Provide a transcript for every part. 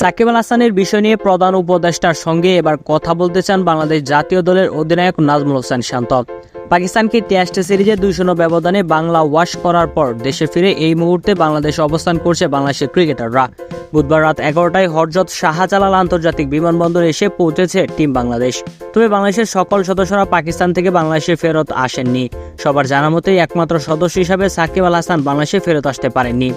সাকিব আল হাসানের বিষয় নিয়ে প্রধান উপদেষ্টার সঙ্গে এবার কথা বলতে চান বাংলাদেশ জাতীয় দলের অধিনায়ক নাজমুল হোসেন শান্ত। পাকিস্তানকে টেস্ট সিরিজে দুই ব্যবধানে বাংলা ওয়াশ করার পর দেশে ফিরে এই মুহূর্তে বাংলাদেশে অবস্থান করছে বাংলাদেশের ক্রিকেটাররা। বুধবার রাত এগারোটায় হরজত শাহজালাল আন্তর্জাতিক বিমানবন্দরে এসে পৌঁছেছে টিম বাংলাদেশ। তবে বাংলাদেশের সকল সদস্যরা পাকিস্তান থেকে বাংলাদেশে ফেরত আসেননি। সবার জানা মতেই একমাত্র সদস্য হিসাবে সাকিব আল হাসান বাংলাদেশে ফেরত আসতে পারেননি।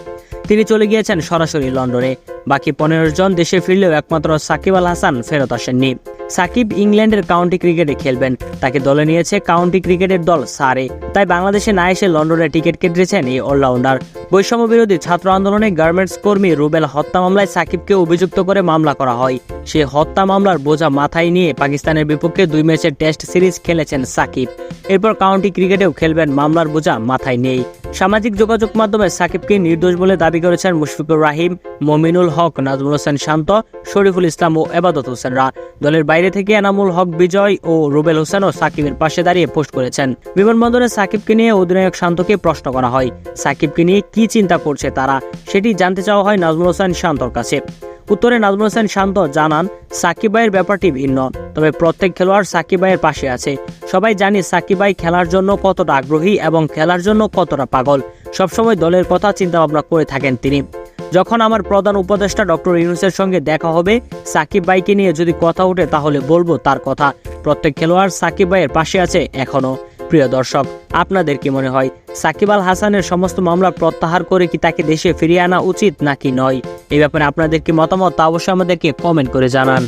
তিনি চলে গিয়েছেন সরাসরি লন্ডনে। বাকি পনেরো জন দেশে ফিরলেও একমাত্র সাকিব আল হাসান ফেরত আসেননি। সাকিব ইংল্যান্ডের কাউন্টি ক্রিকেটে খেলবেন। তাকে দলে নিয়েছে কাউন্টি ক্রিকেটের দল সারে। তাই বাংলাদেশে না এসে লন্ডনে টিকিট কেটেছেন এই অলরাউন্ডার। বৈষম্য বিরোধী ছাত্র আন্দোলনে গার্মেন্টস কর্মী রুবেল হত্যা মামলায় সাকিবকে অভিযুক্ত করে মামলা করা হয়। সে হত্যা মামলার বোঝা মাথায় নিয়ে পাকিস্তানের বিপক্ষে দুই ম্যাচের টেস্ট সিরিজ খেলেছেন সাকিব। এরপর কাউন্টি ক্রিকেটেও খেলবেন মামলার বোঝা মাথায় নেই। সামাজিক যোগাযোগ মাধ্যমে সাকিবকে নির্দোষ বলে দাবি করেছেন মুশফিকুর রাহিম, মমিনুল হক, নাজমুল হোসেন শান্ত, শরীফুল ইসলাম ও এবাদত হোসেনরা। দলের বাইরে থেকে এনামুল হক বিজয় ও রুবেল হোসেনও সাকিবের পাশে দাঁড়িয়ে পোস্ট করেছেন। বিমানবন্দরে সাকিবকে নিয়ে অধিনায়ক শান্তকে প্রশ্ন করা হয়, সাকিবকে নিয়ে কি চিন্তা করছে তারা? সেটি জানতে চাওয়া হয় নাজমুল হোসেন শান্তর কাছে। উত্তরে নাজমুল হোসেন শান্ত জানান, সাকিব ভাইয়ের ব্যাপারটি ভিন্ন। তবে প্রত্যেক খেলোয়াড় সাকিব ভাইয়ের পাশে আছে। সবাই জানি সাকিব ভাই খেলার জন্য কতটা আগ্রহী এবং খেলার জন্য কতটা পাগল। সবসময় দলের কথা চিন্তা ভাবনা করে থাকেন তিনি। যখন আমার প্রধান উপদেষ্টা ডক্টর ইউনুসের সঙ্গে দেখা হবে, সাকিব ভাইকে নিয়ে যদি কথা ওঠে তাহলে বলব তার কথা। প্রত্যেক খেলোয়াড় সাকিব ভাইয়ের পাশে আছে এখনও। প্রিয় দর্শক, আপনাদের কি মনে হয় সাকিব আল হাসানের সমস্ত মামলা প্রত্যাহার করে কি তাকে দেশে ফিরিয়ে আনা উচিত নাকি নয়? এই ব্যাপারে আপনাদের কি মতামত তা অবশ্যই আমাদেরকে কমেন্ট করে জানান।